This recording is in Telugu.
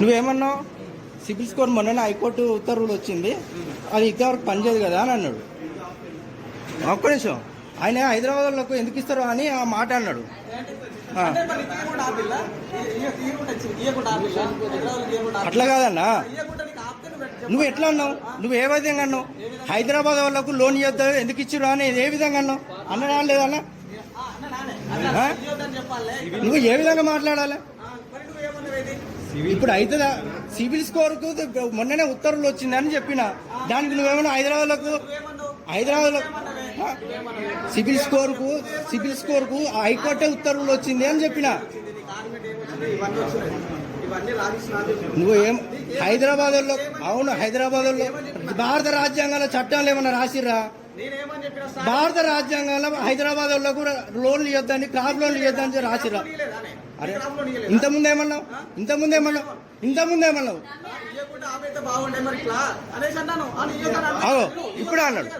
నువ్వేమన్నావు? సిబిల్ స్కోర్ మొన్న హైకోర్టు ఉత్తర్వులు వచ్చింది. అది ఇంతవరకు పనిచేయదు కదా అని అన్నాడు. ఒక్క నిమిషం. ఆయన హైదరాబాద్ ఎందుకు ఇస్తారు అని ఆ మాట అన్నాడు. అట్లా కాదన్నా. నువ్వు ఎట్లా అన్నావు? నువ్వు ఏ విధంగా అన్నావు? హైదరాబాద్ వాళ్ళకు లోన్ ఇవ్వద్దు? ఎందుకు ఇచ్చిరు అని ఏ విధంగా అన్నావు? అన్నడా లేదన్నా నువ్వు ఏ విధంగా మాట్లాడాలి? ఇప్పుడు అవుతుందా సివిల్ స్కోర్కు మొన్ననే ఉత్తర్వులు వచ్చింది అని చెప్పిన. దానికి నువ్వేమన్నా హైదరాబాద్లకు నువ్వేమన్నావు? హైదరాబాద్లో సివిల్ స్కోర్కు సివిల్ స్కోర్కు హైకోర్టే ఉత్తర్వులు వచ్చింది అని చెప్పిన. నువ్వు ఏం హైదరాబాద్లో అవును హైదరాబాద్లో భారత రాజ్యాంగంలో చట్టాలు ఏమన్నా రాసిర్రా? నేనేమని చెప్పిన సార్ భారత రాజ్యాంగంలో హైదరాబాద్ వాళ్ళకు లోన్లు ఇవ్వద్దని క్రాప్ లోన్లు ఇవ్వద్దని నీయలేదానే? అరే క్రాప్లో నీయలేదా? ఇంత ముందు ఏమన్నావు? ఇంత ముందు ఏమన్నావు? ఇంత ముందు ఏమన్నావు. ఇప్పుడే అన్నాడు.